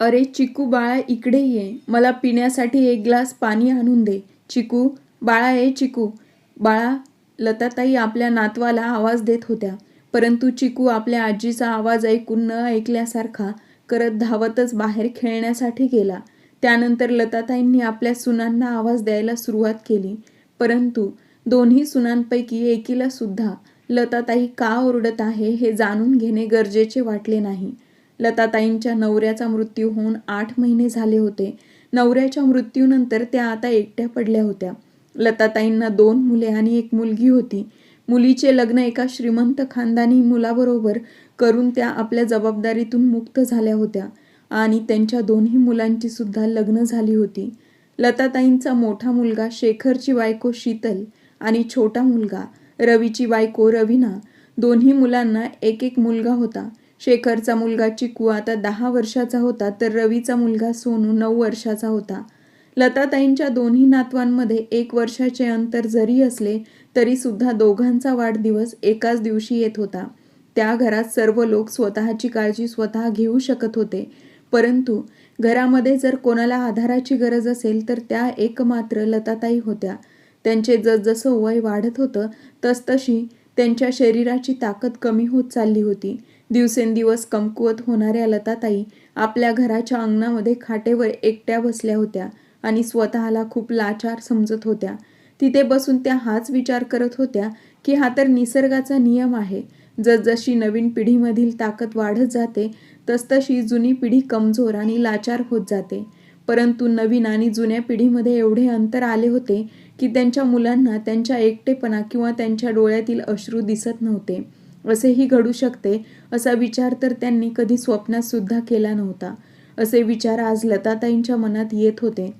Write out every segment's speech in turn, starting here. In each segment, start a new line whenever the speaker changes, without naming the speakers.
अरे चिकू बाळा इकडे ये. मला पिण्यासाठी एक ग्लास पाणी आणून दे. चिकू बाळा ये चिकू. बाळा लताताई आपल्या नातवाला आवाज देत होत्या. परंतु चिकू आपल्या आजीचा आवाज ऐकून न ऐकल्यासारखा करत धावतच बाहेर खेळण्यासाठी गेला. त्यानंतर लताताईंनी आपल्या सुनांना आवाज द्यायला सुरुवात केली. परंतु दोन्ही सुनांपैकी एकीला सुद्धा लताताई का ओरडत आहे हे जाणून घेणे गरजेचे वाटले नाही. लताताईंच्या नवऱ्याचा मृत्यू होऊन आठ महिने झाले होते. नवऱ्याच्या मृत्यूनंतर त्या आता एकट्या पडल्या होत्या. लताताईंना दोन मुले आणि एक मुलगी होती. मुलीचे लग्न एका श्रीमंत खानदानी मुलाबरोबर करून त्या आपल्या जबाबदारीतून मुक्त झाल्या होत्या आणि त्यांच्या दोन्ही मुलांची सुद्धा लग्न झाली होती. लताताईंचा मोठा मुलगा शेखरची बायको शीतल आणि छोटा मुलगा रवीची बायको रवीना. दोन्ही मुलांना एक एक मुलगा होता. शेखरचा मुलगा चिकू आता दहा वर्षाचा होता तर रवीचा मुलगा सोनू नऊ वर्षाचा होता. लताताईंच्या दोन्ही नातवांमध्ये एक वर्षाचे अंतर जरी असले तरी सुद्धा दोघांचा वाढदिवस एकाच दिवशी येत होता. त्या घरात सर्व लोक स्वतःची काळजी स्वतः घेऊ शकत होते. परंतु घरामध्ये जर कोणाला आधाराची गरज असेल तर त्या एकमात्र लताताई होत्या. त्यांचे जसजसं वय वाढत होतं तसतशी त्यांच्या शरीराची ताकद कमी होत चालली होती. दिवसेंदिवस कमकुवत होणाऱ्या लताताई आपल्या घराच्या अंगणामध्ये खाटेवर एकट्या बसल्या होत्या आणि स्वतःला खूप लाचार समजत होत्या. तिथे बसून त्या हाच विचार करत होत्या की हा तर निसर्गाचा नियम आहे. जसजशी नवीन पिढीमधील ताकद वाढत जाते तसतशी जुनी पिढी कमजोर आणि लाचार होत जाते. परंतु नवीन आणि जुन्या पिढीमध्ये एवढे अंतर आले होते की त्यांच्या मुलांना त्यांच्या एकटेपणा किंवा त्यांच्या डोळ्यातील अश्रू दिसत नव्हते. असेही घडू शकते असा विचार तर त्यांनी कधी स्वप्नातसुद्धा केला नव्हता. असे विचार आज लताताईंच्या मनात येत होते.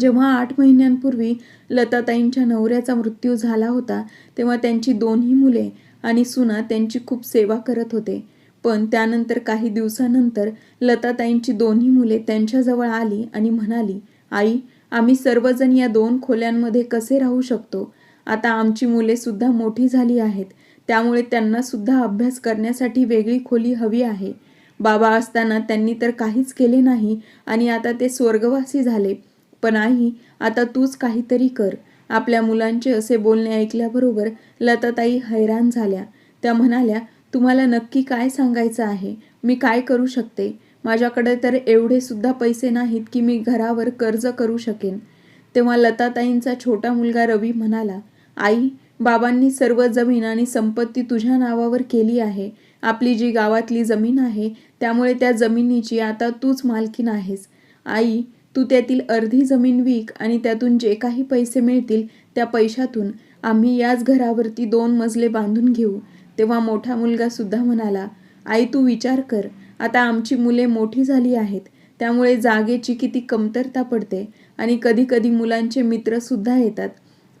जेव्हा आठ महिन्यांपूर्वी लताताईंच्या नवऱ्याचा मृत्यू झाला होता तेव्हा त्यांची दोन्ही मुले आणि सुना त्यांची खूप सेवा करत होते. पण त्यानंतर काही दिवसानंतर लताताईंची दोन्ही मुले त्यांच्याजवळ आली आणि म्हणाली आई आम्ही सर्वजण या दोन खोल्यांमध्ये कसे राहू शकतो? आता आमची मुले सुद्धा मोठी झाली आहेत. त्यामुळे त्यांना सुद्धा अभ्यास करण्यासाठी वेगळी खोली हवी आहे. बाबा असताना त्यांनी तर काहीच केले नाही आणि आता ते स्वर्गवासी झाले. पण आई आता तूच काहीतरी कर. आपल्या मुलांचे असे बोलणे ऐकल्याबरोबर लताताई हैराण झाल्या. त्या म्हणाल्या तुम्हाला नक्की काय सांगायचं आहे? मी काय करू शकते? माझ्याकडे तर एवढे सुद्धा पैसे नाहीत की मी घरावर कर्ज करू शकेन. तेव्हा लताताईंचा छोटा मुलगा रवी म्हणाला आई बाबांनी सर्व जमीन आणि संपत्ती तुझ्या नावावर केली आहे. आपली जी गावातली जमीन आहे त्यामुळे त्या जमिनीची आता तूच मालकीन आहेस. आई तू त्यातील अर्धी जमीन विक आणि त्यातून जे काही पैसे मिळतील त्या पैशातून आम्ही याच घरावरती दोन मजले बांधून घेऊ. तेव्हा मोठा मुलगा सुद्धा म्हणाला आई तू विचार कर. आता आमची मुले मोठी झाली आहेत. त्यामुळे जागेची किती कमतरता पडते आणि कधीकधी मुलांचे मित्रसुद्धा येतात.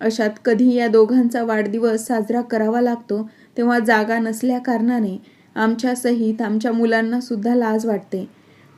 अशात कधी या दोघांचा वाढदिवस साजरा करावा लागतो तेव्हा जागा नसल्या कारणाने आमच्यासहित आमच्या मुलांना सुद्धा लाज वाटते.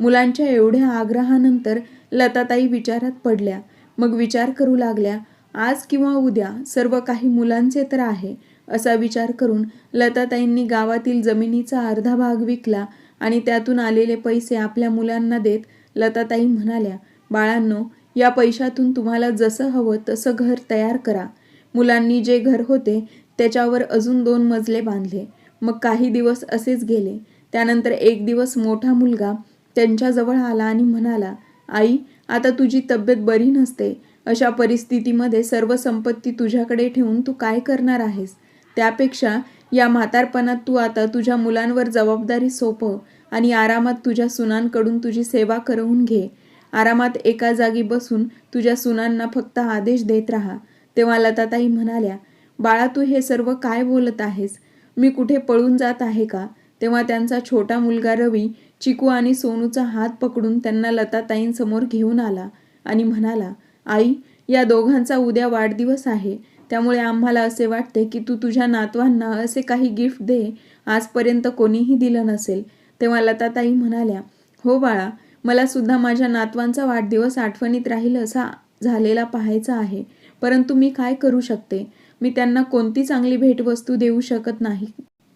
मुलांच्या एवढ्या आग्रहानंतर लताताई विचारात पडल्या. मग विचार करू लागल्या आज किंवा उद्या सर्व काही मुलांचे तर आहे असा विचार करून लताताईंनी गावातील जमिनीचा अर्धा भाग विकला आणि त्यातून आलेले पैसे आपल्या मुलांना देत लताताई म्हणाल्या बाळांनो या पैशातून तुम्हाला जसं हवं तसं घर तयार करा. मुलांनी जे घर होते त्याच्यावर अजून दोन मजले बांधले. मग काही दिवस असेच गेले. त्यानंतर एक दिवस मोठा मुलगा त्यांच्याजवळ आला आणि म्हणाला आई आता तुझी तब्येत बरी नसते. अशा परिस्थितीमध्ये सर्व संपत्ती तुझ्याकडे ठेवून तू काय करणार आहेस? त्यापेक्षा या म्हातारपणात तू आता तुझ्या मुलांवर जबाबदारी सोपव आणि आरामात तुझ्या सुनांकडून तुझी सेवा करवून घे. आरामात एका जागी बसून तुझ्या सुनांना फक्त आदेश देत राहा. तेव्हा लताताई म्हणाल्या बाळा तू हे सर्व काय बोलत आहेस? मी कुठे पळून जात आहे का? तेव्हा त्यांचा छोटा मुलगा रवी चिकू आणि सोनूचा हात पकडून त्यांना लताताईंसमोर घेऊन आला आणि म्हणाला आई या दोघांचा उद्या वाढदिवस आहे. त्यामुळे आम्हाला असे वाटते की तू तुझ्या नातवांना असे काही गिफ्ट दे. आजपर्यंत कोणीही दिलं नसेल. तेव्हा लताताई म्हणाल्या हो बाळा मला सुद्धा माझ्या नातवांचा वाढदिवस आठवणीत राहील असा झालेला पाहायचा आहे. परंतु मी काय करू शकते? मी त्यांना कोणती चांगली भेटवस्तू देऊ शकत नाही?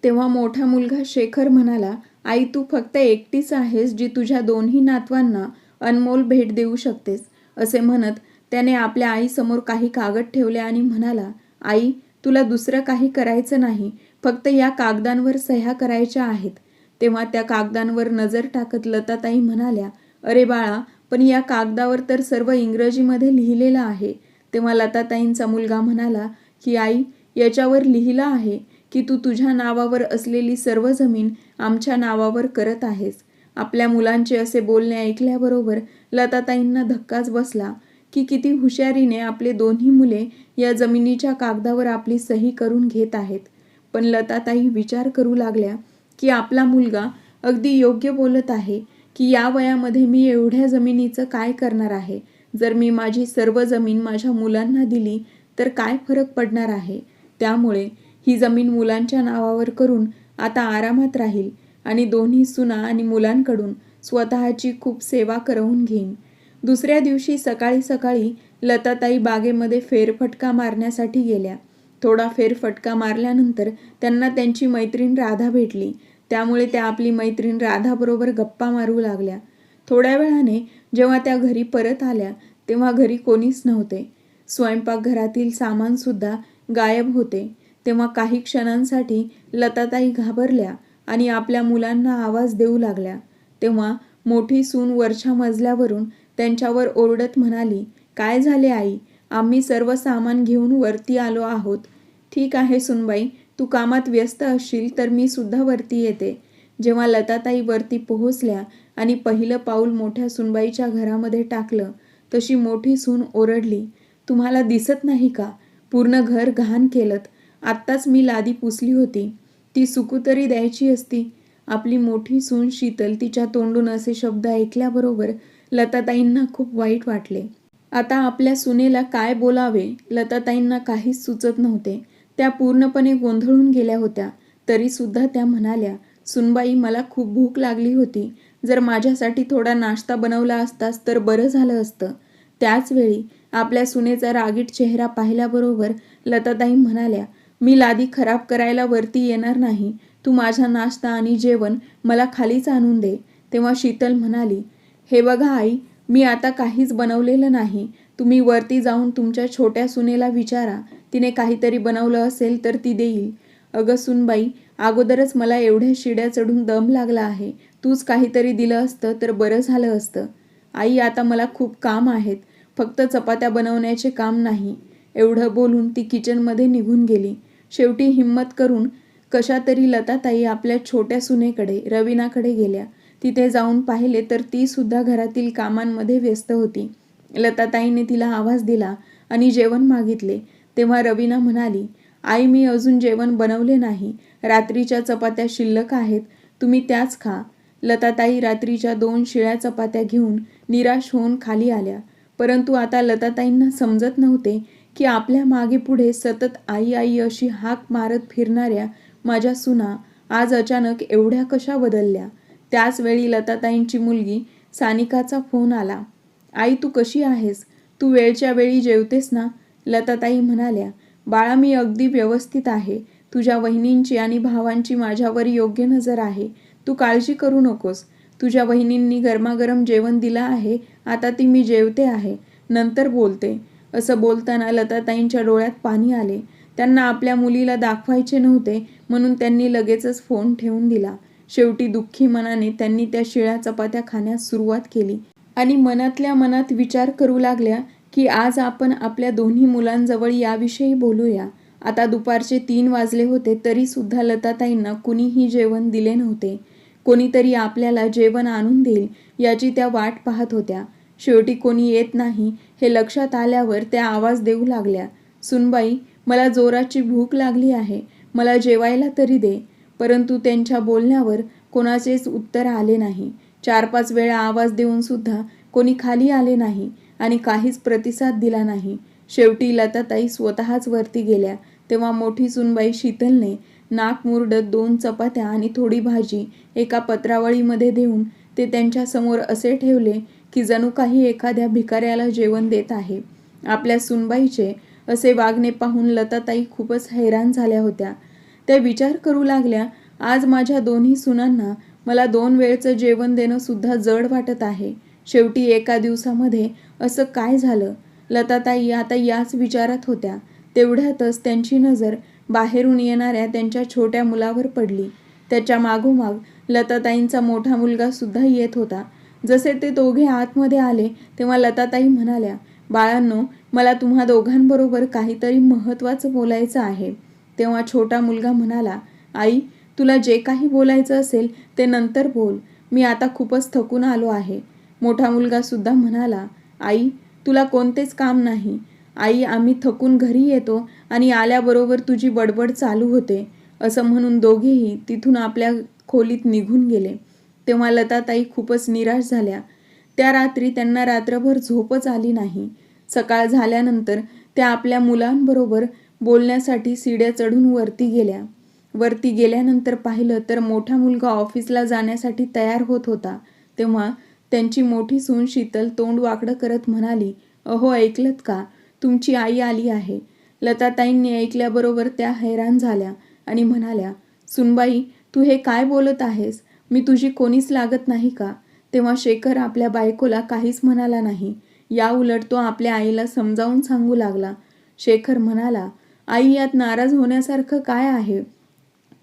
तेव्हा मोठा मुलगा शेखर म्हणाला आई तू फक्त एकटीच आहेस जी तुझ्या दोन्ही नातवांना अनमोल भेट देऊ शकतेस. असे म्हणत त्याने आपल्या आईसमोर काही कागद ठेवले आणि म्हणाला आई तुला दुसरं काही करायचं नाही. फक्त या कागदांवर सह्या करायच्या आहेत. तेव्हा त्या कागदांवर नजर टाकत लताताई म्हणाल्या अरे बाळा पण या कागदावर तर सर्व इंग्रजीमध्ये लिहिलेलं आहे. तेव्हा लताताईंचा मुलगा म्हणाला की आई याच्यावर लिहिलं आहे की तू तुझ्या नावावर असलेली सर्व जमीन आमच्या नावावर करत आहेस. आपल्या मुलांचे असे बोलणे ऐकल्याबरोबर लताताईंना धक्काच बसला की किती हुशारीने आपले दोन्ही मुले या जमिनीच्या कागदावर आपली सही करून घेत आहेत. पण लताताई विचार करू लागल्या की आपला मुलगा अगदी योग्य बोलत आहे की या वयामध्ये मी एवढ्या जमिनीचं काय करणार आहे? जर मी माझी सर्व जमीन माझ्या मुलांना दिली तर काय फरक पडणार आहे? त्यामुळे ही जमीन मुलांच्या नावावर करून आता आरामात राहील आणि दोन्ही सुना आणि मुलांकडून स्वतःची खूप सेवा करवून घेईन. दुसऱ्या दिवशी सकाळी सकाळी लताताई बागेमध्ये फेरफटका मारण्यासाठी गेल्या. थोडा फेरफटका मारल्यानंतर त्यांना त्यांची मैत्रीण राधा भेटली. त्यामुळे त्या आपली मैत्रीण राधाबरोबर गप्पा मारू लागल्या. थोड्या वेळाने जेव्हा त्या घरी परत आल्या तेव्हा घरी कोणीच नव्हते. स्वयंपाकघरातील सामानसुद्धा गायब होते. तेव्हा काही क्षणांसाठी लताताई घाबरल्या आणि आपल्या मुलांना आवाज देऊ लागल्या. तेव्हा मोठी सून वरच्या मजल्यावरून त्यांच्यावर ओरडत म्हणाली काय झाले आई? आम्ही सर्व सामान घेऊन वरती आलो आहोत. ठीक आहे सुनबाई तू कामात व्यस्त असशील तर मी सुद्धा वरती येते. जेव्हा लताताई वरती पोहोचल्या आणि पहिलं पाऊल मोठ्या सुनबाईच्या घरामध्ये टाकलं तशी मोठी सून ओरडली तुम्हाला दिसत नाही का? पूर्ण घर घाण केलत. आत्ताच मी लादी पुसली होती. ती सुकू तरी द्यायची असती. आपली मोठी सून शीतल तिच्या तोंडून असे शब्द ऐकल्याबरोबर लताताईंना खूप वाईट वाटले. आता आपल्या सुनेला काय बोलावे? लताताईंना काहीच सुचत नव्हते. त्या पूर्णपणे गोंधळून गेल्या होत्या. तरी सुद्धा त्या म्हणाल्या सुनबाई मला खूप भूक लागली होती. जर माझ्यासाठी थोडा नाश्ता बनवला असतास तर बरं झालं असतं. त्याच वेळी आपल्या सुनेचा रागीट चेहरा पाहिल्याबरोबर लताताई म्हणाल्या मी लादी खराब करायला वरती येणार नाही. तू माझा नाश्ता आणि जेवण मला खालीच आणून दे. तेव्हा शीतल म्हणाली हे बघा आई मी आता काहीच बनवलेलं नाही. तुम्ही वरती जाऊन तुमच्या छोट्या सुनेला विचारा. तिने काहीतरी बनवलं असेल तर ती देईल. अगं सुनबाई अगोदरच मला एवढ्या शिड्या चढून दम लागला आहे. तूच काहीतरी दिलं असतं तर बरं झालं असतं. आई आता मला खूप काम आहेत. फक्त चपात्या बनवण्याचे काम नाही. एवढं बोलून ती किचनमध्ये निघून गेली. शेवटी हिंमत करून कशा तरी लताताई आपल्या छोट्या सुनेकडे रवीनाकडे गेल्या. तिथे जाऊन पाहिले तर ती सुद्धा घरातील कामांमध्ये व्यस्त होती. लताताईने तिला आवाज दिला आणि जेवण मागितले. तेव्हा रवीना म्हणाली आई मी अजून जेवण बनवले नाही. रात्रीच्या चपात्या शिल्लक आहेत. तुम्ही त्याच खा. लताताई रात्रीच्या दोन शिळ्या चपात्या घेऊन निराश होऊन खाली आल्या. परंतु आता लताताईंना समजत नव्हते की आपल्या मागे पुढे सतत आई आई अशी हाक मारत फिरणाऱ्या माझ्या सुना आज अचानक एवढ्या कशा बदलल्या? त्याचवेळी लताताईंची मुलगी सानिकाचा फोन आला. आई तू कशी आहेस? तू वेळच्या वेळी जेवतेस ना? लताताई म्हणाल्या बाळा मी अगदी व्यवस्थित आहे. तुझ्या वहिनींची आणि भावांची माझ्यावर योग्य नजर आहे. तू काळजी करू नकोस. तुझ्या वहिनींनी गरमागरम जेवण दिलं आहे. आता ती मी जेवते आहे. नंतर बोलते. असं बोलताना लताताईंच्या डोळ्यात पाणी आले. त्यांना आपल्या मुलीला दाखवायचे नव्हते म्हणून त्यांनी लगेचच फोन ठेवून दिला. शेवटी दुःखी मनाने त्यांनी त्या शिळ्या चपात्या खाण्यास सुरुवात केली आणि मनातल्या मनात विचार करू लागल्या की आज आपण आपल्या दोन्ही मुलांजवळ याविषयी बोलूया. आता दुपारचे तीन वाजले होते तरीसुद्धा लताताईंना कुणीही जेवण दिले नव्हते. कोणीतरी आपल्याला जेवण आणून देईल याची त्या वाट पाहत होत्या. शेवटी कोणी येत नाही हे लक्षात आल्यावर त्या आवाज देऊ लागल्या. सुनबाई मला जोराची भूक लागली आहे मला जेवायला तरी दे. परंतु त्यांच्या बोलण्यावर कोणाचेच उत्तर आले नाही. चार पाच वेळा आवाज देऊन सुद्धा कोणी खाली आले नाही. आणि काहीच प्रतिसाद दिला नाही. शेवटी लताताई स्वतःच वरती गेल्या. तेव्हा मोठी सुनबाई शीतलने नाक मुरडत दोन चपात्या आणि थोडी भाजी एका पत्रावळीमध्ये देऊन ते त्यांच्यासमोर असे ठेवले की जणू काही एखाद्या भिकाऱ्याला जेवण देत आहे. आपल्या सुनबाईचे असे वागणे पाहून लताताई खूपच हैराण झाल्या होत्या. त्या विचार करू लागल्या आज माझ्या दोन्ही सुनांना मला दोन वेळचं जेवण देणं सुद्धा जड वाटत आहे. शेवटी एका दिवसामध्ये असं काय झालं? लताताई आता याच विचारात होत्या. तेवढ्यातच त्यांची नजर बाहेरून येणाऱ्या त्यांच्या छोट्या मुलावर पडली. त्याच्या मागोमाग लताताईंचा मोठा मुलगा सुद्धा येत होता. जसे ते दोघे आतमध्ये आले तेव्हा लताताई म्हणाल्या बाळांनो मला तुम्हा दोघांबरोबर काहीतरी महत्त्वाचं बोलायचं आहे. तेव्हा छोटा मुलगा म्हणाला आई तुला जे काही बोलायचं असेल ते नंतर बोल. मी आता खूपच थकून आलो आहे. मोठा मुलगा सुद्धा म्हणाला आई तुला कोणतेच काम नाही. आई आम्ही थकून घरी येतो आणि आल्याबरोबर तुझी बडबड चालू होते. असं म्हणून दोघेही तिथून आपल्या खोलीत निघून गेले. तेव्हा लताताई खूपच निराश झाल्या. त्या रात्री त्यांना रात्रभर झोपच आली नाही. सकाळ झाल्यानंतर त्या आपल्या मुलांबरोबर बोलण्यासाठी सिड्या चढून वरती गेल्या. वरती गेल्यानंतर पाहिलं तर मोठा मुलगा ऑफिसला जाण्यासाठी तयार होत होता. तेव्हा त्यांची मोठी सून शीतल तोंड वाकडं करत म्हणाली अहो ऐकलत का? तुमची आई आली आहे. लताताईंनी ऐकल्याबरोबर त्या हैराण झाल्या आणि म्हणाल्या सुनबाई तू हे काय बोलत आहेस? मी तुझी कोणीच लागत नाही का? तेव्हा शेखर आपल्या बायकोला काहीच म्हणाला नाही. या उलट तो आपल्या आईला समजावून सांगू लागला. शेखर म्हणाला आई यात नाराज होण्यासारखं काय आहे?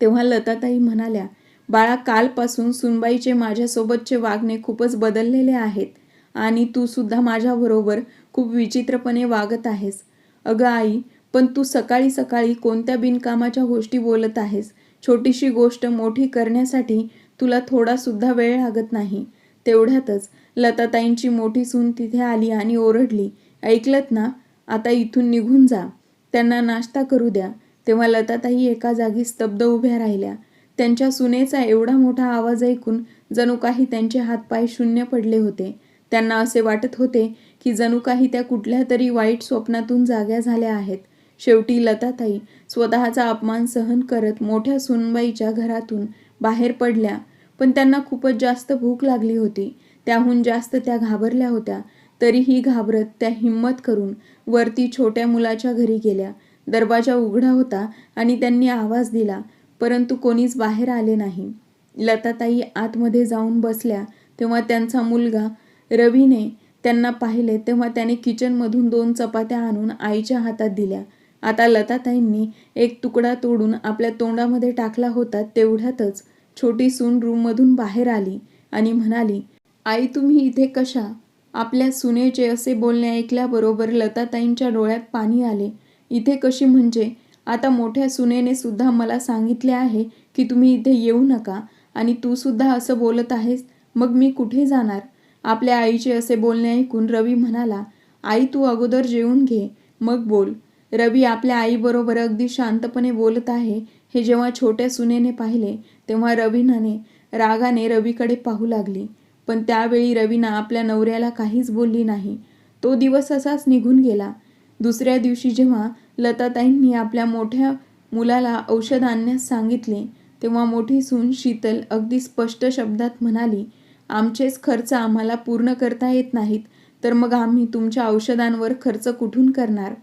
तेव्हा लताताई म्हणाल्या बाळा कालपासून सुनबाईचे माझ्यासोबतचे वागणे खूपच बदललेले आहेत आणि तू सुद्धा माझ्याबरोबर खूप विचित्रपणे वागत आहेस. अगं आई पण तू सकाळी सकाळी कोणत्या बिनकामाच्या गोष्टी बोलत आहेस? छोटीशी गोष्ट मोठी करण्यासाठी तुला थोडासुद्धा वेळ लागत नाही. तेवढ्यातच लताताईंची मोठी सून तिथे आली आणि ओरडली ऐकलत ना? आता इथून निघून जा. त्यांना नाश्ता करू द्या. तेव्हा लताताई एका जागी स्तब्ध उभ्या राहिल्या. त्यांच्या सुनेचा एवढा मोठा आवाज ऐकून जणू काही त्यांचे हातपाय शून्य पडले होते. त्यांना असे वाटत होते की जणू काही त्या कुठल्या तरी वाईट स्वप्नातून जाग्या झाल्या आहेत. शेवटी लताताई स्वतःचा अपमान सहन करत मोठ्या सुनबाईच्या घरातून बाहेर पडल्या. पण त्यांना खूपच जास्त भूक लागली होती. त्याहून जास्त त्या घाबरल्या होत्या. तरीही घाबरत त्या हिंमत करून वरती छोट्या मुलाच्या घरी गेल्या. दरवाजा उघडा होता आणि त्यांनी आवाज दिला परंतु कोणीच बाहेर आले नाही. लताताई आतमध्ये जाऊन बसल्या तेव्हा त्यांचा मुलगा रवीने त्यांना पाहिले तेव्हा त्याने किचनमधून दोन चपात्या आणून आईच्या हातात दिल्या. आता लताताईंनी एक तुकडा तोडून आपल्या तोंडामध्ये टाकला होता तेवढ्यातच छोटी सून रूममधून बाहेर आली आणि म्हणाली आई तुम्ही इथे कशा? आपल्या सुनेचे असे बोलणे ऐकल्याबरोबर लताताईंच्या डोळ्यात पाणी आले. इथे कशी म्हणजे? आता मोठ्या सुनेने सुद्धा मला सांगितले आहे की तुम्ही इथे येऊ नका आणि तू सुद्धा असं बोलत आहेस मग मी कुठे जाणार? आपल्या आईचे असे बोलणे ऐकून रवी म्हणाला आई तू अगोदर जेवून घे. मग बोल रवी आपल्या आईबरोबर अगदी शांतपणे बोलत आहे. हे जेव्हा छोट्या सुनेने पाहिले तेव्हा रवीनाने रागाने रवीकडे पाहू लागली. पण त्यावेळी रवीना आपल्या नवऱ्याला काहीच बोलली नाही. तो दिवस असाच निघून गेला. दुसऱ्या दिवशी जेव्हा लताताईंनी आपल्या मोठ्या मुलाला औषध आणण्यास सांगितले तेव्हा मोठी सून शीतल अगदी स्पष्ट शब्दात म्हणाली आमचेच खर्च आम्हाला पूर्ण करता येत नाहीत तर मग आम्ही तुमच्या औषधांवर खर्च कुठून करणार?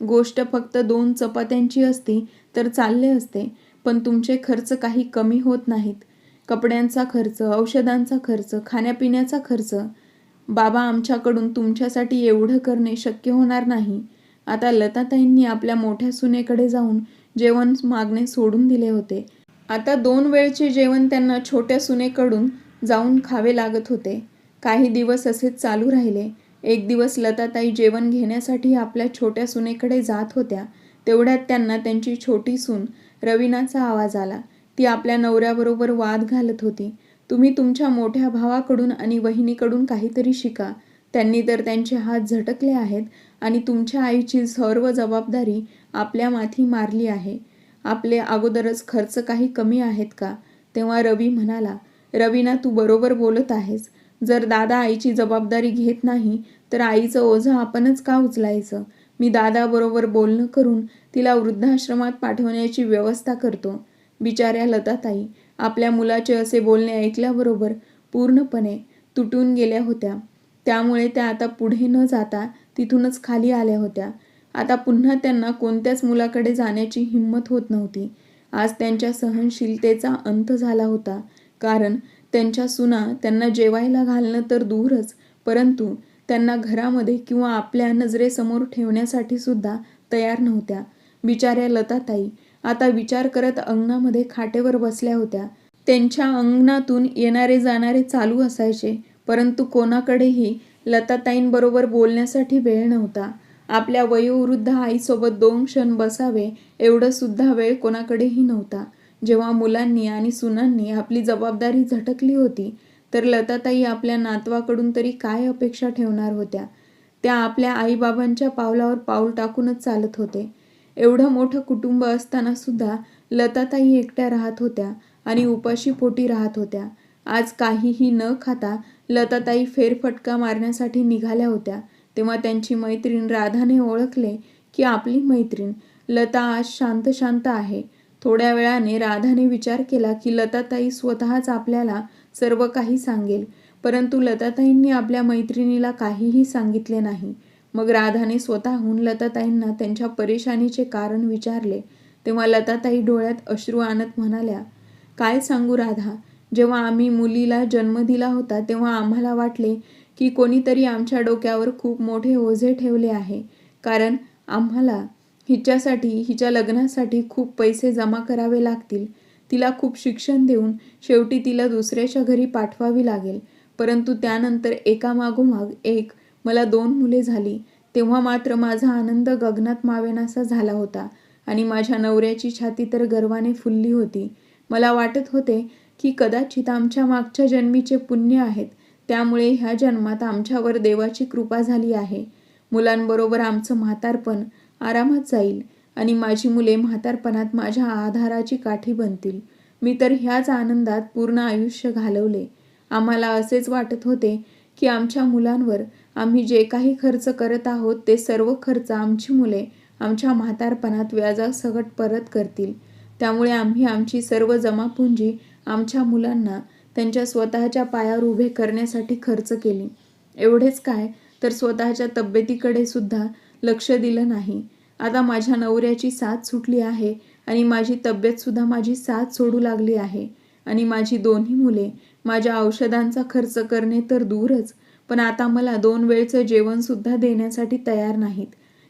गोष्ट फक्त दोन चपात्यांची असती तर चालले असते पण तुमचे खर्च काही कमी होत नाहीत. कपड्यांचा खर्च औषधांचा खर्च खाण्यापिण्याचा खर्च. बाबा आमच्याकडून तुमच्यासाठी एवढं करणे शक्य होणार नाही. आता लताताईंनी आपल्या मोठ्या सुनेकडे जाऊन जेवण मागणे सोडून दिले होते. आता दोन वेळचे जेवण त्यांना छोट्या सुनेकडून जाऊन खावे लागत होते. काही दिवस असेच चालू राहिले. एक दिवस लताताई जेवण घेण्यासाठी आपल्या छोट्या सुनेकडे जात होत्या. तेवढ्यात त्यांना त्यांची छोटी सून रवीनाचा आवाज आला. ती आपल्या नवऱ्याबरोबर वाद घालत होती. तुम्ही तुमच्या मोठ्या भावाकडून आणि वहिनीकडून काहीतरी शिका. त्यांनी तर त्यांचे हात झटकले आहेत. आणि तुमच्या आईची सर्व जबाबदारी आपल्या माथी मारली आहे. आपले अगोदरच खर्च काही कमी आहेत का? तेव्हा रवी म्हणाला रवीना तू बरोबर बोलत आहेस. जर दादा आईची जबाबदारी घेत नाही तर आईचं ओझं आपणच का उचलायचं? मी दादाबरोबर बोलणं करून तिला वृद्धाश्रमात पाठवण्याची व्यवस्था करतो. बिचाऱ्या लताताई आपल्या मुलाचे असे बोलणे ऐकल्याबरोबर पूर्णपणे तुटून गेल्या होत्या. त्यामुळे त्या आता पुढे न जाता तिथूनच खाली आल्या होत्या. आता पुन्हा त्यांना कोणत्याच मुलाकडे जाण्याची हिंमत होत नव्हती. आज त्यांच्या सहनशीलतेचा अंत झाला होता. कारण त्यांच्या सुना त्यांना जेवायला घालणं तर दूरच परंतु त्यांना घरामध्ये किंवा आपल्या नजरेसमोर ठेवण्यासाठी सुद्धा तयार नव्हत्या. बिचाऱ्या लताताई आता विचार करत अंगणामध्ये खाटेवर बसल्या होत्या. त्यांच्या अंगणातून येणारे जाणारे चालू असायचे परंतु कोणाकडेही लताताईंबरोबर बोलण्यासाठी वेळ नव्हता. आपल्या वयोवृद्ध आईसोबत दोन क्षण बसावे एवढं सुद्धा वेळ कोणाकडेही नव्हता. जेव्हा मुलांनी आणि सुनांनी आपली जबाबदारी झटकली होती तर लताताई आपल्या नातवाकडून तरी काय अपेक्षा ठेवणार होत्या? त्या आपल्या आईबाबांच्या पावलावर पाऊल टाकूनच चालत होते. एवढं मोठं कुटुंब असताना सुद्धा लताताई एकट्या राहत होत्या आणि उपाशी पोटी राहत होत्या. आज काहीही न खाता लताताई फेरफटका मारण्यासाठी निघाल्या होत्या तेव्हा त्यांची मैत्रीण राधाने ओळखले की आपली मैत्रीण लता आज शांत शांत आहे. थोड्या वेळाने राधाने विचार केला की लताताई स्वतःच आपल्याला सर्व काही सांगेल परंतु लताताईंनी आपल्या मैत्रिणीला काहीही सांगितले नाही. मग राधाने स्वतःहून लताताईंना त्यांच्या परेशानीचे कारण विचारले. तेव्हा लताताई डोळ्यात अश्रू आणत म्हणाल्या काय सांगू राधा? जेव्हा आम्ही मुलीला जन्म दिला होता तेव्हा आम्हाला वाटले की कोणीतरी आमच्या डोक्यावर खूप मोठे ओझे ठेवले आहे. कारण आम्हाला हिच्यासाठी हिच्या लग्नासाठी खूप पैसे जमा करावे लागतील. तिला खूप शिक्षण देऊन शेवटी तिला दुसऱ्याच्या घरी पाठवावी लागेल. परंतु त्यानंतर एकामागोमाग एक मला दोन मुले झाली. तेव्हा मात्र माझा आनंद गगनात मावेनासा झाला होता आणि माझ्या नवऱ्याची छाती तर गर्वाने फुलली होती. मला वाटत होते की कदाचित आमच्या मागच्या जन्मीचे पुण्य आहेत. त्यामुळे ह्या जन्मात आमच्यावर देवाची कृपा झाली आहे. मुलांबरोबर आमचं म्हातारपण आरामात जाईल आणि माझी मुले म्हातारपणात माझ्या आधाराची काठी बनतील. मी तर ह्याच आनंदात पूर्ण आयुष्य घालवले. आम्हाला असेच वाटत होते की आमच्या मुलांवर आम्ही जे काही खर्च करत आहोत ते सर्व खर्च आमची मुले आमच्या म्हातारपणात व्याजासकट परत करतील. त्यामुळे आम्ही आमची सर्व जमापुंजी आमच्या मुलांना त्यांच्या स्वतःच्या पायावर उभे करण्यासाठी खर्च केली. एवढेच काय तर स्वतःच्या तब्येतीकडे सुद्धा लक्ष दिलं नाही. आता माझ्या नवऱ्याची साथ सुटली आहे आणि माझी तब्येतसुद्धा माझी साथ सोडू लागली आहे. आणि माझी दोन्ही मुले माझ्या औषधांचा खर्च करणे तर दूरच पण आता मला दोन वेळचं जेवणसुद्धा देण्यासाठी तयार नाहीत.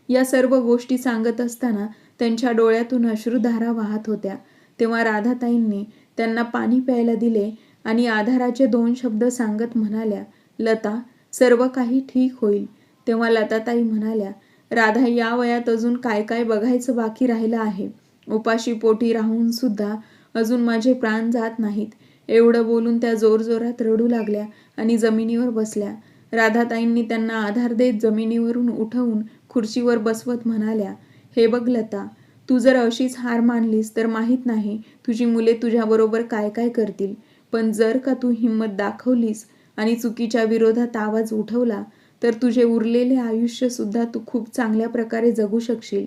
या सर्व गोष्टी सांगत असताना त्यांच्या डोळ्यातून अश्रुधारा वाहत होत्या. तेव्हा राधाताईंनी त्यांना पाणी प्यायला दिले आणि आधाराचे दोन शब्द सांगत म्हणाल्या लता सर्व काही ठीक होईल. तेव्हा लताताई म्हणाल्या राधा या वयात अजून काय काय बघायचं बाकी राहिलं आहे? उपाशी पोटी राहून सुद्धा अजून माझे प्राण जात नाहीत. एवढं बोलून त्या जोरजोरात रडू लागल्या आणि जमिनीवर बसल्या. राधाताईंनी त्यांना आधार देत जमिनीवरून उठवून खुर्चीवर बसवत म्हणाल्या हे बघ लता तू जर अशीच हार मानलीस तर माहीत नाही तुझी मुले तुझ्याबरोबर काय काय करतील. पण जर का तू हिंमत दाखवलीस आणि चुकीच्या विरोधात आवाज उठवला तर तुझे उरलेले आयुष्यसुद्धा तू खूप चांगल्या प्रकारे जगू शकशील.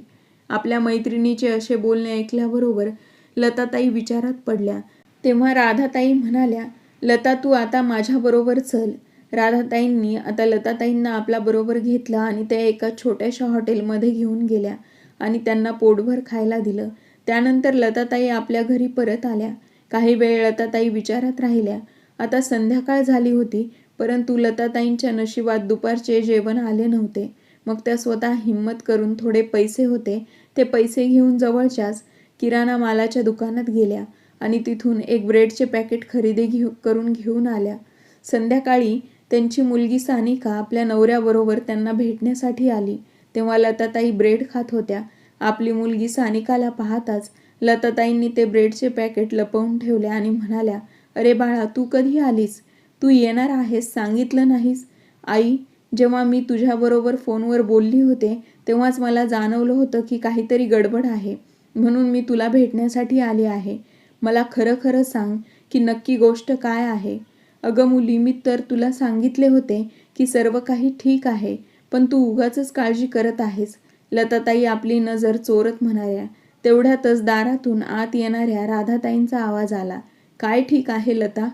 आपल्या मैत्रिणीचे असे बोलणे ऐकल्याबरोबर लताताई विचारात पडल्या. तेव्हा राधाताई म्हणाल्या लता तू आता माझ्याबरोबर चल. राधाताईंनी आता लताताईंना आपल्याबरोबर घेतलं आणि त्या एका छोट्याशा हॉटेलमध्ये घेऊन गेल्या. आणि त्यांना पोटभर खायला दिलं. त्यानंतर लताताई आपल्या घरी परत आल्या. काही वेळ लताताई विचारात राहिल्या. आता संध्याकाळ झाली होती परंतु लताताईंच्या नशिबात दुपारचे जेवण आले नव्हते. मग त्या स्वतः हिंमत करून थोडे पैसे होते. ते पैसे घेऊन जवळच्याच किराणा मालाच्या दुकानात गेल्या आणि तिथून एक ब्रेडचे पॅकेट खरेदी घेऊ करून घेऊन आल्या. संध्याकाळी त्यांची मुलगी सानिका आपल्या नवऱ्याबरोबर त्यांना भेटण्यासाठी आली. तेव्हा लताताई ब्रेड खात होत्या. आपली मुलगी सानिकाला पाहताच लताताईंनी ते ब्रेडचे पॅकेट लपवून ठेवले आणि म्हणाल्या अरे बाळा तू कधी आलीस? तू येणार आहेस सांगितलं नाहीस? आई जेव्हा मी तुझ्याबरोबर फोनवर बोलली होते तेव्हाच मला जाणवलं होतं की काहीतरी गडबड आहे. म्हणून मी तुला भेटण्यासाठी आली आहे. मला खरं खरं सांग की नक्की गोष्ट काय आहे. अगं मुली मी तर तुला सांगितले होते की सर्व काही ठीक आहे. पण तू उगाच काळजी करत आहेस. लताताई आपली नजर चोरत म्हणाल्या. तेवढ्यातच दारातून आत येणाऱ्या राधाताईंचा आवाज आला. काय ठीक आहे लता?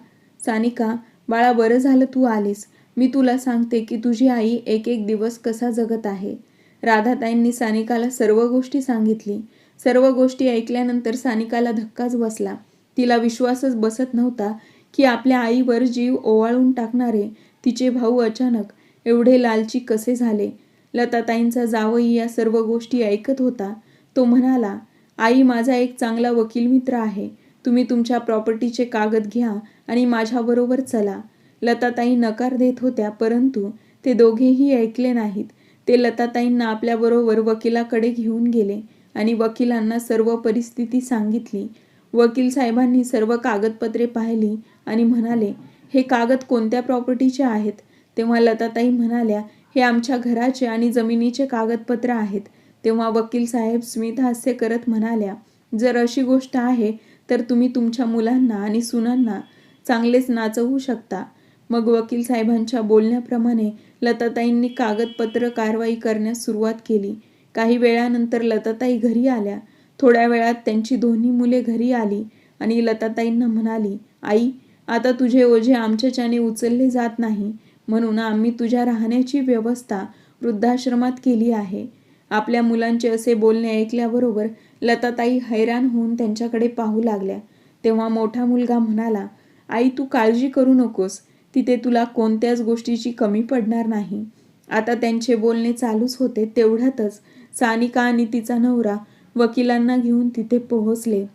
सानिका बाळा बरं झालं तू आलीस. मी तुला सांगते की तुझी आई एक एक दिवस कसा जगत आहे. राधाताईंनी सानिकाला सर्व गोष्टी सांगितली. सर्व गोष्टी ऐकल्यानंतर सानिकाला धक्काच बसला. तिला विश्वासच बसत नव्हता की आपल्या आईवर जीव ओवाळून टाकणारे तिचे भाऊ अचानक एवढे लालची कसे झाले? लताताईंचा जावई या सर्व गोष्टी ऐकत होता. तो म्हणाला आई माझा एक चांगला वकील मित्र आहे. तुम्ही तुमच्या प्रॉपर्टीचे कागद घ्या आणि माझ्याबरोबर चला लताताई नकार देत होत्या परंतु ते दोघेही ऐकले नाहीत. ते लताताईंना आपल्याबरोबर वकिलाकडे घेऊन गेले आणि वकिलांना सर्व परिस्थिती सांगितली. वकील साहेबांनी सर्व कागदपत्रे पाहिली आणि म्हणाले हे कागद कोणत्या प्रॉपर्टीचे आहेत? तेव्हा लताताई म्हणाल्या हे आमच्या घराचे आणि जमिनीचे कागदपत्र आहेत. तेव्हा वकील साहेब स्मित हास्य करत म्हणाल्या जर अशी गोष्ट आहे तर तुम्ही तुमच्या मुलांना आणि सुनांना चांगलेच नाचवू शकता. मग वकील साहेबांच्या बोलण्याप्रमाणे लताताईंनी कागदपत्र कारवाई करण्यास सुरुवात केली. काही वेळानंतर लताताई घरी आल्या. थोड्या वेळात त्यांची दोन्ही मुले घरी आली आणि लताताईंना म्हणाली आई आता तुझे ओझे आमच्याच्याने उचलले जात नाही. म्हणून आम्ही तुझ्या राहण्याची व्यवस्था वृद्धाश्रमात केली आहे. आपल्या मुलांचे असे बोलणे ऐकल्याबरोबर लताताई हैराण होऊन त्यांच्याकडे पाहू लागल्या. तेव्हा मोठा मुलगा म्हणाला आई तू काळजी करू नकोस. तिथे तुला कोणत्याच गोष्टीची कमी पडणार नाही. आता त्यांचे बोलणे चालूच होते तेवढ्यातच सानिका आणि तिचा नवरा वकिलांना घेऊन तिथे पोहोचले.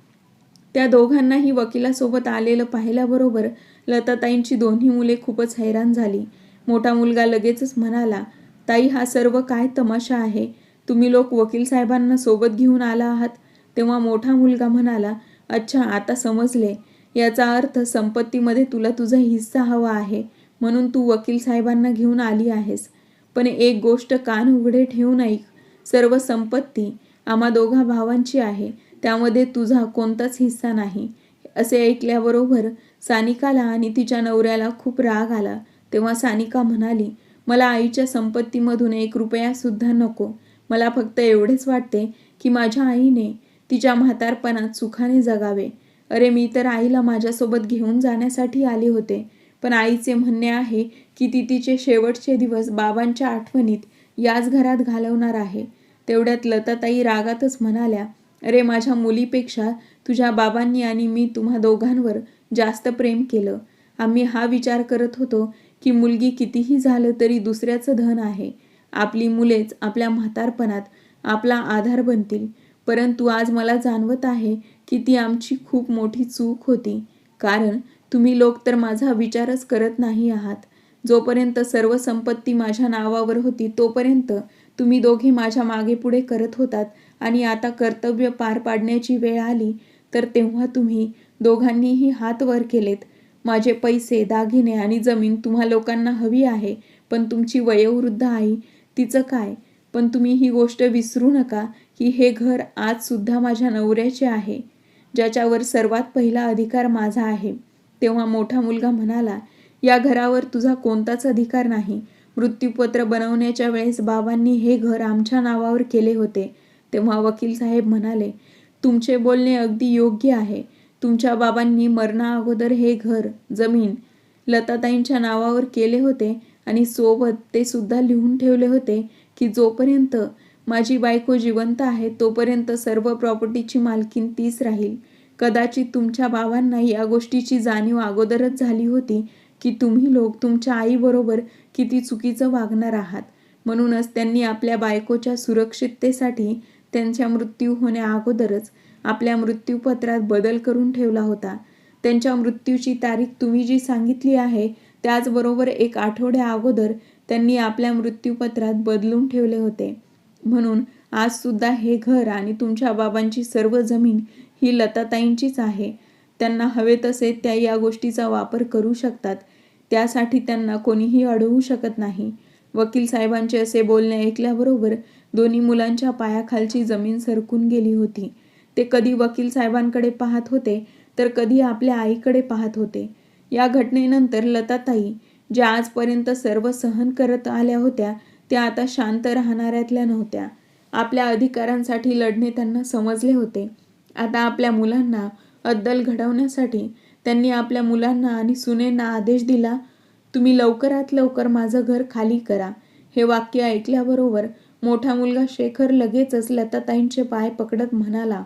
त्या दोघांनाही वकिलासोबत आलेलं पाहिल्याबरोबर लताताईंची दोन्ही मुले खूपच हैराण झाली. मोठा मुलगा लगेचच म्हणाला ताई हा सर्व काय तमाशा आहे? तुम्ही लोक वकील साहेबांना सोबत घेऊन आला आहात. तेव्हा मोठा मुलगा म्हणाला अच्छा आता समजले. याचा अर्थ संपत्तीमध्ये तुला तुझा हिस्सा हवा आहे म्हणून तू वकील साहेबांना घेऊन आली आहेस. पण एक गोष्ट कान उघडे ठेवून ऐक. सर्व संपत्ती आम्हा दोघा भावांची आहे. त्यामध्ये तुझा कोणताच हिस्सा नाही. असे ऐकल्याबरोबर सानिकाला आणि तिच्या नवऱ्याला खूप राग आला. तेव्हा सानिका म्हणाली मला आईच्या संपत्तीमधून एक रुपयासुद्धा नको. मला फक्त एवढेच वाटते की माझ्या आईने तिच्या म्हातारपणात सुखाने जगावे. अरे मी तर आईला माझ्यासोबत घेऊन जाण्यासाठी आले होते पण आईचे म्हणणे आहे की ती तिचे शेवटचे दिवस बाबांच्या आठवणीत याच घरात घालवणार आहे. तेवढ्यात लताताई रागातच म्हणाल्या अरे माझ्या मुलीपेक्षा तुझ्या बाबांनी आणि मी तुम्हा दोघांवर जास्त प्रेम केलं. आम्ही हा विचार करत होतो की मुलगी कितीही झालं तरी दुसऱ्याचं धन आहे. आपली मुलेच आपल्या म्हातारपणात आपला आधार बनतील. परंतु आज मला जाणवत आहे की ती आमची खूप मोठी चूक होती. कारण तुम्ही लोक तर माझा विचारच करत नाही आहात. जोपर्यंत सर्व संपत्ती माझ्या नावावर होती तोपर्यंत तुम्ही दोघे माझ्या मागे पुढे करत होतात आणि आता कर्तव्य पार पाडण्याची वेळ आली तर तेव्हा तुम्ही दोघांनीही हात वर केलेत. माझे पैसे दागिने आणि जमीन तुम्हा लोकांना हवी आहे पण तुमची वयोवृद्ध आई तिचं काय? पण तुम्ही ही गोष्ट विसरू नका की हे घर आजसुद्धा माझ्या नवऱ्याचे आहे ज्याच्यावर सर्वात पहिला अधिकार माझा आहे. तेव्हा मोठा मुलगा म्हणाला या घरावर तुझा कोणताच अधिकार नाही. मृत्यूपत्र बनवण्याच्या वेळेस बाबांनी हे घर आमच्या नावावर केले होते. तेव्हा वकील साहेब म्हणाले तुमचे बोलणे अगदी योग्य आहे. तुमच्या बाबांनी मरणा अगोदर हे घर जमीन लताताईंच्या नावावर केले होते आणि सोबत ते सुद्धा लिहून ठेवले होते की जोपर्यंत माझी बायको जिवंत आहे तोपर्यंत सर्व प्रॉपर्टीची मालकीन तीच राहील. कदाचित तुमच्या बाबांना या गोष्टीची जाणीव अगोदरच झाली होती की तुम्ही लोक तुमच्या आईबरोबर किती चुकीचं वागणार आहात. म्हणूनच त्यांनी आपल्या बायकोच्या सुरक्षिततेसाठी त्यांच्या मृत्यू होण्या अगोदरच आपल्या मृत्यूपत्रात बदल करून ठेवला होता. त्यांच्या मृत्यूची तारीख तुम्ही जी सांगितली आहे त्याचबरोबर एक आठवड्या अगोदर त्यांनी आपल्या मृत्यूपत्रात बदलून ठेवले होते. म्हणून आज सुद्धा हे घर आणि तुमच्या बाबांची सर्व जमीन ही लताताईंचीच आहे. त्यांना हवे तसे त्या या गोष्टीचा वापर करू शकतात. त्यासाठी त्यांना कोणीही अडवू शकत नाही. वकील साहेबांचे असे बोलणे ऐकल्याबरोबर दोन्ही मुलांच्या पायाखालची जमीन सरकून गेली होती. ते कधी वकील साहेबांकडे पाहत होते तर कधी आपल्या आईकडे पाहत होते. या घटनेनंतर लताताई ज्या आजपर्यंत सर्व सहन करत आल्या होत्या त्या आता शांत राहणाऱ्यातल्या नव्हत्या. आपल्या अधिकारांसाठी लढणे त्यांना समजले होते. आता आपल्या मुलांना अद्दल घडवण्यासाठी त्यांनी आपल्या मुलांना आणि सुनेंना आदेश दिला तुम्ही लवकरात लवकर माझं घर खाली करा. हे वाक्य ऐकल्याबरोबर मोठा मुलगा शेखर लगेचच लताताईंचे पाय पकडत म्हणाला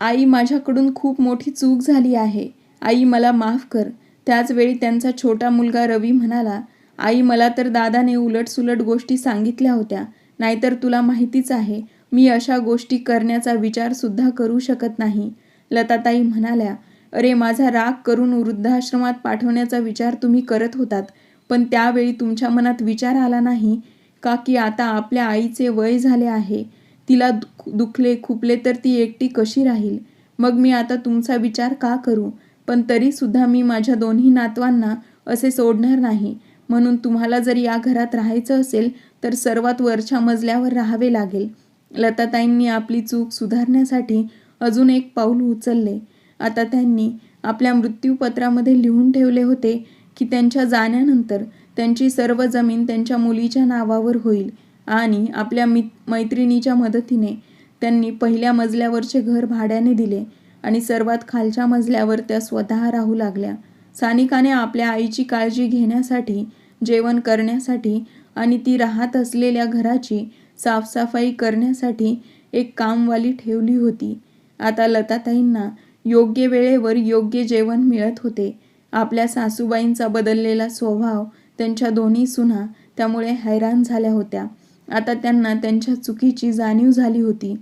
आई माझ्याकडून खूप मोठी चूक झाली आहे. आई मला माफ कर. त्याचवेळी त्यांचा छोटा मुलगा रवी म्हणाला आई मला तर दादाने उलटसुलट गोष्टी सांगितल्या होत्या. नाहीतर तुला माहितीच आहे मी अशा गोष्टी करण्याचा विचारसुद्धा करू शकत नाही. लताताई म्हणाल्या अरे माझा राग करून वृद्धाश्रमात पाठवण्याचा विचार तुम्ही करत होतात पण त्यावेळी तुमच्या मनात विचार आला नाही का की आता आपल्या आईचे वय झाले आहे? तिला दुख दुखले खुपले तर ती एकटी कशी राहील? मग मी आता तुमचा विचार का करू? पण तरीसुद्धा मी माझ्या दोन्ही नातवांना असे सोडणार नाही. म्हणून तुम्हाला जर या घरात राहायचं असेल तर सर्वात वरच्या मजल्यावर राहावे लागेल. लताताईंनी आपली चूक सुधारण्यासाठी अजून एक पाऊल उचलले. आता त्यांनी आपल्या मृत्यूपत्रामध्ये लिहून ठेवले होते की त्यांच्या जाण्यानंतर त्यांची सर्व जमीन त्यांच्या मुलीच्या नावावर होईल. आणि आपल्या मित मैत्रिणीच्या मदतीने त्यांनी पहिल्या मजल्यावरचे घर भाड्याने दिले आणि सर्वात खालच्या मजल्यावर त्या स्वतः राहू लागल्या. सानिकाने आपल्या आईची काळजी घेण्यासाठी जेवण करण्यासाठी आणि ती राहत असलेल्या घराची साफसफाई करण्यासाठी एक कामवाली ठेवली होती. आता लताताईंना योग्य वेळेवर योग्य जेवण मिळत होते. आपल्या सासूबाईंचा बदललेला स्वभाव त्यांच्या दोन्ही सुना त्यामुळे हैराण झाल्या होत्या. आता त्यांना त्यांच्या चुकीची जाणीव झाली होती.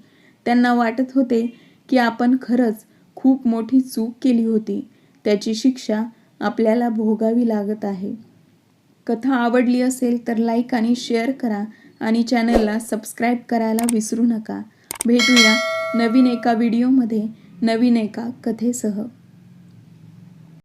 त्यांना वाटत होते की आपण खरंच खूप मोठी चूक केली होती. त्याची शिक्षा आपल्याला भोगावी लागत आहे. कथा आवडली असेल तर लाईक आणि शेअर करा आणि चॅनलला सबस्क्राईब करायला विसरू नका. भेटूया नवीन एका व्हिडिओमध्ये नवीन एका कथेसह.